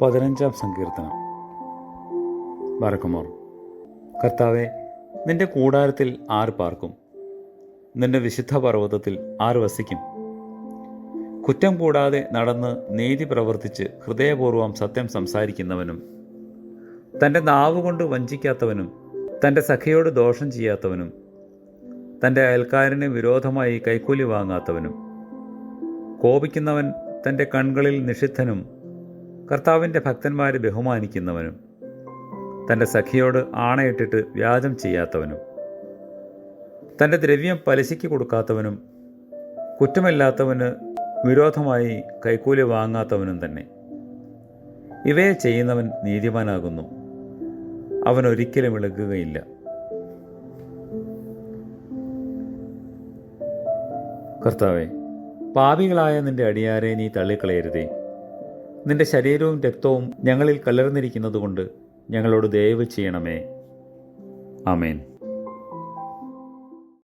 പതിനഞ്ചാം സങ്കീർത്തനം. വരക്കുമോർ കർത്താവെ നിന്റെ കൂടാരത്തിൽ ആര് പാർക്കും? നിന്റെ വിശുദ്ധ പർവതത്തിൽ ആര് വസിക്കും? കുറ്റം കൂടാതെ നടന്ന് നീതി പ്രവർത്തിച്ച് ഹൃദയപൂർവം സത്യം സംസാരിക്കുന്നവനും തന്റെ നാവുകൊണ്ട് വഞ്ചിക്കാത്തവനും തന്റെ സഖിയോട് ദോഷം ചെയ്യാത്തവനും തന്റെ അയൽക്കാരന് വിരോധമായി കൈക്കൂലി വാങ്ങാത്തവനും കോപിക്കുന്നവൻ തന്റെ കൺകളിൽ നിഷിദ്ധനും കർത്താവിന്റെ ഭക്തന്മാരെ ബഹുമാനിക്കുന്നവനും തന്റെ സഖിയോട് ആണയിട്ടിട്ട് വ്യാജം ചെയ്യാത്തവനും തന്റെ ദ്രവ്യം പലിശയ്ക്ക് കൊടുക്കാത്തവനും കുറ്റമില്ലാത്തവന് വിരോധമായി കൈക്കൂലി വാങ്ങാത്തവനും തന്നെ. ഇവയെ ചെയ്യുന്നവൻ നീതിമാനാകുന്നു. അവൻ ഒരിക്കലും ഇളകുകയില്ല കർത്താവെ പാപികളായ നിന്റെ അടിയാരെ നീ തള്ളിക്കളയരുതേ. നിന്റെ ശരീരവും രക്തവും ഞങ്ങളിൽ കലർന്നിരിക്കുന്നതുകൊണ്ട് ഞങ്ങളോട് ദയവ് ചെയ്യണമേ. ആമേൻ.